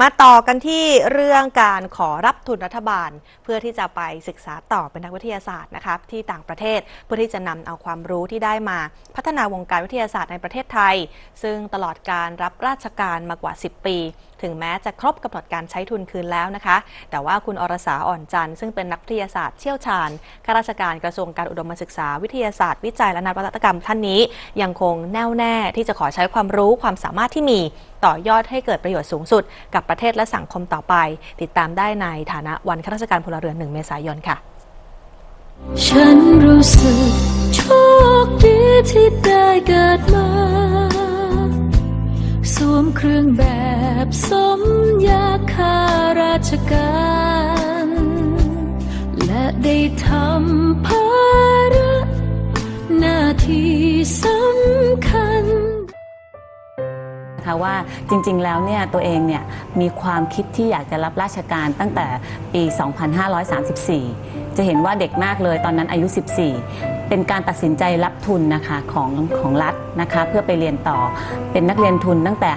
มาต่อกันที่เรื่องการขอรับทุนรัฐบาล เพื่อที่จะไปศึกษาต่อเป็นนักวิทยาศาสตร์นะครับที่ต่างประเทศเพื่อที่จะนำเอาความรู้ที่ได้มา พัฒนาวงการวิทยาศาสตร์ในประเทศไทย ซึ่งตลอดการรับราชการมากว่า 10 ปี ถึงแม้จะครบกำหนดการใช้ทุนคืนแล้วนะคะ แต่ว่าคุณอรสาอ่อนจันทร์ซึ่งเป็นนักวิทยาศาสตร์เชี่ยวชาญข้าราชการกระทรวงการอุดมศึกษาวิทยาศาสตร์วิจัยและนวัตกรรมท่านนี้ ยังคงแน่วแน่ที่จะขอใช้ความรู้ความสามารถที่มี ต่อยอดให้เกิดประโยชน์สูงสุด กับประเทศและสังคมต่อไป ติดตามได้ในฐานะวันข้าราชการพลเรือน 1 เมษายนค่ะ ฉันรู้สึกโชคดีที่ได้เกิดมา สวมเครื่องแบบสมยาข้าราชการ และได้ทำภาระหน้าที่ นะคะว่าจริงๆ แล้วเนี่ยตัวเองเนี่ยมีความคิดที่อยากจะรับราชการตั้งแต่ปี 2534 จะเห็นว่าเด็กมากเลยตอนนั้นอายุ 14 เป็นการตัดสินใจรับทุนนะคะของของรัฐนะคะเพื่อไปเรียนต่อเป็นนักเรียนทุนตั้งแต่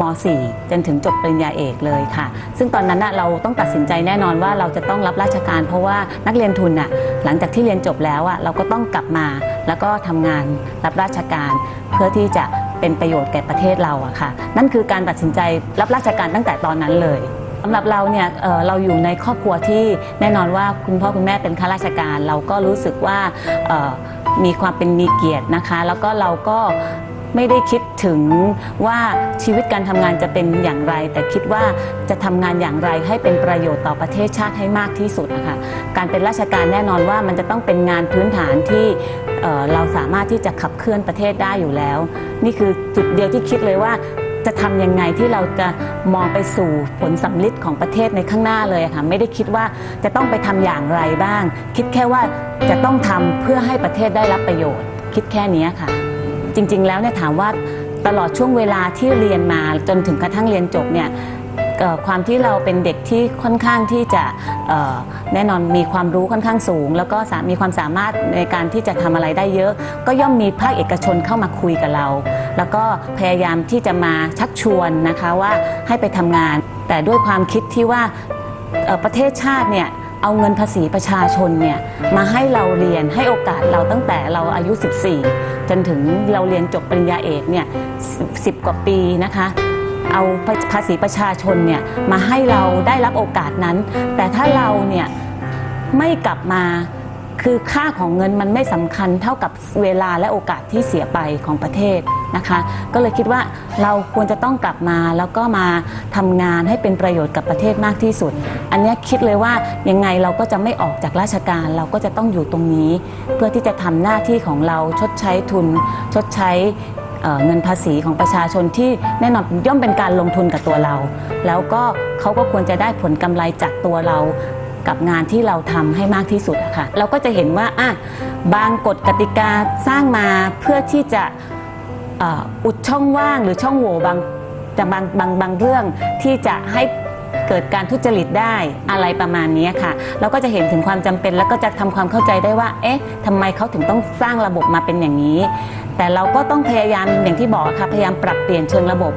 ม .4 จนถึงจบปริญญาเอกเลยค่ะ ซึ่งตอนนั้นเราต้องตัดสินใจแน่นอนว่าเราจะต้องรับราชการ เพราะว่านักเรียนทุนน่ะหลังจากที่เรียนจบแล้วอะเราก็ต้องกลับมาแล้วก็ทำงานรับราชการเพื่อที่จะ เป็นประโยชน์แก่ประเทศเราอะค่ะ นั่นคือการตัดสินใจรับราชการตั้งแต่ตอนนั้นเลยสำหรับเราเนี่ยเเราอยู่ในครอบครัวที่แน่นอนว่าคุณพ่อคุณแม่เป็นข้าราชการ เราก็รู้สึกว่ามีความเป็นมีเกียรตินะคะ แล้วก็เราก็ ไม่ได้คิดถึงว่าชีวิตการทำงานจะเป็นอย่างไร แต่คิดว่าจะทำงานอย่างไรให้เป็นประโยชน์ต่อประเทศชาติให้มากที่สุดนะคะการเป็นราชการแน่นอนว่ามันจะต้องเป็นงานพื้นฐานที่เเราสามารถที่จะขับเคลื่อนประเทศได้อยู่แล้ว นี่คือจุดเดียวที่คิดเลยว่าจะทำยังไงที่เราจะมองไปสู่ผลสำลิดของประเทศในข้างหน้าเลยะค่ะไม่ได้คิดว่าจะต้องไปทำอย่างไรบ้าง คิดแค่ว่าจะต้องทำเพื่อให้ประเทศได้รับประโยชน์ คิดแค่นี้ค่ะ จริง ๆ แล้วเนี่ยถามว่าตลอดช่วงเวลาที่เรียนมาจนถึงกระทั่งเรียนจบเนี่ยความที่เราเป็นเด็กที่ค่อนข้างที่จะแน่นอนมีความรู้ค่อนข้างสูง แล้วก็มีความสามารถในการที่จะทำอะไรได้เยอะ ก็ย่อมมีภาคเอกชนเข้ามาคุยกับเรา แล้วก็พยายามที่จะมาชักชวนนะคะว่าให้ไปทำงาน แต่ด้วยความคิดที่ว่าประเทศชาติเนี่ย เอาเงินภาษีประชาชนเนี่ยมาให้เราเรียนให้โอกาสเราตั้งแต่เราอายุ 14 จนถึงเราเรียนจบปริญญาเอกเนี่ยสิบกว่าปีนะคะ เอาภาษีประชาชนเนี่ยมาให้เราได้รับโอกาสนั้น แต่ถ้าเราเนี่ยไม่กลับมา คือค่าของเงินมันไม่สำคัญเท่ากับเวลาและโอกาสที่เสียไปของประเทศนะคะ ก็เลยคิดว่าเราควรจะต้องกลับมาแล้วก็มาทำงานให้เป็นประโยชน์กับประเทศมากที่สุด อันนี้คิดเลยว่ายังไงเราก็จะไม่ออกจากราชการ เราก็จะต้องอยู่ตรงนี้ เพื่อที่จะทำหน้าที่ของเราชดใช้ทุน ชดใช้เเงินภาษีของประชาชนที่แน่นอนย่อมเป็นการลงทุนกับตัวเรา แล้วก็เขาก็ควรจะได้ผลกำไรจากตัวเรา กับงานที่เราทำให้มากที่สุดอะค่ะ เราก็จะเห็นว่าอะบางกฎกติกาสร้างมาเพื่อที่จะอุดช่องว่างหรือช่องโหว่บางแต่บางบางบางเรื่องที่จะให้เกิดการทุจริตได้อะไรประมาณนี้ค่ะ เราก็จะเห็นถึงความจำเป็น แล้วก็จะทำความเข้าใจได้ว่า เอ๊ะทำไมเขาถึงต้องสร้างระบบมาเป็นอย่างนี้ แต่เราก็ต้องพยายามอย่างที่บอกค่ะพยายามปรับเปลี่ยนเชิงระบบ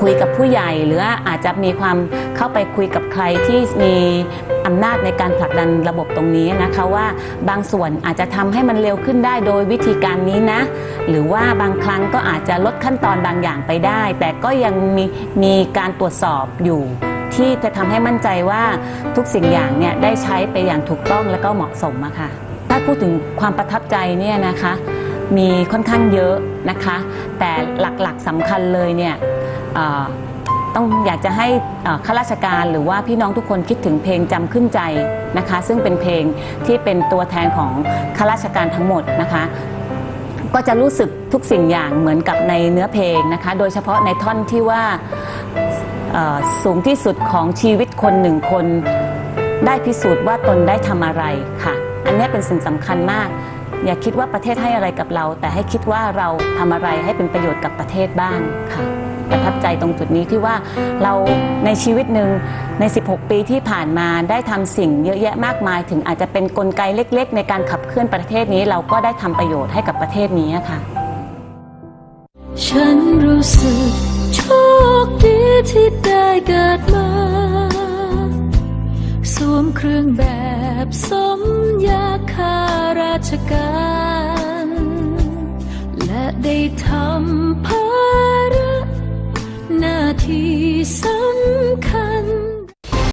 คุยกับผู้ใหญ่ หรือว่าอาจจะมีความเข้าไปคุยกับใครที่มีอำนาจในการผลักดันระบบตรงนี้นะคะว่าบางส่วนอาจจะทำให้มันเร็วขึ้นได้โดยวิธีการนี้นะ หรือว่าบางครั้งก็อาจจะลดขั้นตอนบางอย่างไปได้ แต่ก็ยังมีมีการตรวจสอบอยู่ ที่จะทำให้มั่นใจว่าทุกสิ่งอย่างเนี่ยได้ใช้ไปอย่างถูกต้องและก็เหมาะสมอะค่ะถ้าพูดถึงความประทับใจเนี่ยนะคะมีค่อนข้างเยอะนะคะ แต่หลักๆสำคัญเลยเนี่ยต้องอยากจะให้ข้าราชการหรือว่าพี่น้องทุกคนคิดถึงเพลงจำขึ้นใจนะคะ ซึ่งเป็นเพลงที่เป็นตัวแทนของข้าราชการทั้งหมดนะคะก็จะรู้สึกทุกสิ่งอย่างเหมือนกับในเนื้อเพลงนะคะ โดยเฉพาะในท่อนที่ว่าสูงที่สุดของชีวิตคนหนึ่งคน ได้พิสูจน์ว่าตนได้ทำอะไรค่ะ อันนี้เป็นสิ่งสำคัญมาก อย่าคิดว่าประเทศให้อะไรกับเรา แต่ให้คิดว่าเราทำอะไรให้เป็นประโยชน์กับประเทศบ้างค่ะ ประทับใจตรงจุดนี้ที่ว่าเราในชีวิตหนึ่งใน 16 ปีที่ผ่านมาได้ทำสิ่งเยอะแยะมากมาย ถึงอาจจะเป็นนกลไกเล็ก ๆ ในการขับเคลื่อนประเทศนี้ เราก็ได้ทำประโยชน์ให้กับประเทศนี้ค่ะ ฉันรู้สึกโชคดีที่ได้เกิดมา สวมเครื่องแบบสม ชการ และได้ทำภาระหน้าที่ส